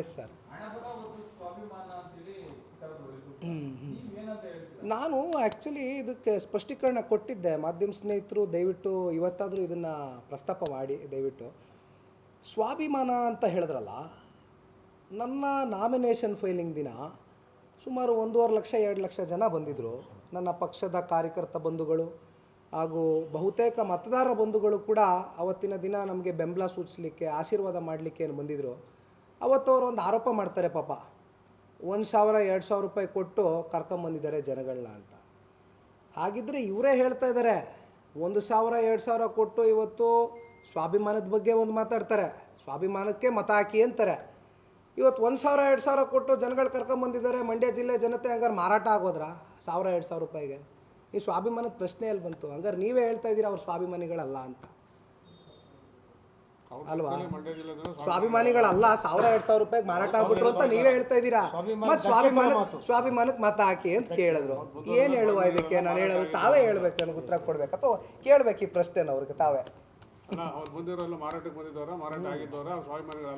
Yes sir ನಾನು actually ಇದಕ್ಕೆ ಸ್ಪಷ್ಟೀಕರಣ ಕೊಟ್ಟಿದ್ದೆ. ಮಾಧ್ಯಮ ಸ್ನೇಹಿತರು ದಯವಿಟ್ಟು ಇವತ್ತಾದರೂ ಇದನ್ನು ಪ್ರಸ್ತಾಪ ಮಾಡಿ ದಯವಿಟ್ಟು. ಸ್ವಾಭಿಮಾನ ಅಂತ ಹೇಳಿದ್ರಲ್ಲ ನನ್ನ ನಾಮಿನೇಷನ್ ಫೈಲಿಂಗ್ ದಿನ ಸುಮಾರು ಒಂದೂವರೆ ಲಕ್ಷ ಎರಡು ಲಕ್ಷ ಜನ ಬಂದಿದ್ದರು ನನ್ನ ಪಕ್ಷದ ಕಾರ್ಯಕರ್ತ ಬಂಧುಗಳು ಹಾಗೂ ಬಹುತೇಕ ಮತದಾರರ ಬಂಧುಗಳು ಕೂಡ ಅವತ್ತಿನ ದಿನ ನಮಗೆ ಬೆಂಬಲ ಸೂಚಿಸಲಿಕ್ಕೆ, ಆಶೀರ್ವಾದ ಮಾಡಲಿಕ್ಕೆ ಏನು ಬಂದಿದ್ದರು ಅವತ್ತು ಅವರು ಒಂದು ಆರೋಪ ಮಾಡ್ತಾರೆ ಪಾಪ. ಒಂದು ಸಾವಿರ, ಎರಡು ಸಾವಿರ ರೂಪಾಯಿ ಕೊಟ್ಟು ಕರ್ಕೊಂಬಂದಿದ್ದಾರೆ ಜನಗಳನ್ನ ಅಂತ. ಹಾಗಿದ್ದರೆ ಇವರೇ ಹೇಳ್ತಾ ಇದ್ದಾರೆ ಒಂದು ಸಾವಿರ, ಎರಡು ಸಾವಿರ ಕೊಟ್ಟು ಇವತ್ತು ಸ್ವಾಭಿಮಾನದ ಬಗ್ಗೆ ಒಂದು ಮಾತಾಡ್ತಾರೆ. ಸ್ವಾಭಿಮಾನಕ್ಕೆ ಮತ ಹಾಕಿ ಅಂತಾರೆ. ಇವತ್ತು ಒಂದು ಸಾವಿರ, ಎರಡು ಸಾವಿರ ಕೊಟ್ಟು ಜನಗಳು ಕರ್ಕೊಂಬಂದಿದ್ದಾರೆ, ಮಂಡ್ಯ ಜಿಲ್ಲೆ ಜನತೆ ಹಂಗಾರೆ ಮಾರಾಟ ಆಗೋದ್ರ? ಸಾವಿರ, ಎರಡು ಸಾವಿರ ರೂಪಾಯಿಗೆ. ಈ ಸ್ವಾಭಿಮಾನದ ಪ್ರಶ್ನೆ ಅಲ್ಲಿ ಬಂತು? ಹಂಗಾರೆ ನೀವೇ ಹೇಳ್ತಾ ಇದ್ದೀರಾ ಅವ್ರು ಸ್ವಾಭಿಮಾನಿಗಳಲ್ಲ ಅಂತ? ಅಲ್ವಾ? ಸ್ವಾಭಿಮಾನಿಗಳಲ್ಲ ಸಾವಿರ ಎರಡು ಸಾವಿರ ರೂಪಾಯಿಗೆ ಮಾರಾಟ ಆಗ್ಬಿಟ್ರು ಅಂತ ನೀವೇ ಹೇಳ್ತಾ ಇದ್ದೀರಾ? ಮತ್ತೆ ಸ್ವಾಭಿಮಾನ ಸ್ವಾಭಿಮಾನಕ್ಕೆ ಮತ ಹಾಕಿ ಅಂತ ಕೇಳಿದ್ರು. ಏನು ಹೇಳುವ ಇದಕ್ಕೆ? ನಾನು ಹೇಳೋದು ತಾವೇ ಹೇಳ್ಬೇಕು ನನಗೆ ಉತ್ತರ ಕೊಡ್ಬೇಕು. ಅಥವಾ ಕೇಳ್ಬೇಕು ಈ ಪ್ರಶ್ನೆನ ಅವ್ರಿಗೆ ತಾವೇ. ಮಾರಾಟಕ್ಕೆ ಬಂದಿದ್ದವ್ರ ಮಾರಾಟ ಆಗಿದ್ದವರ ಸ್ವಾಭಿಮಾನಿಗಳ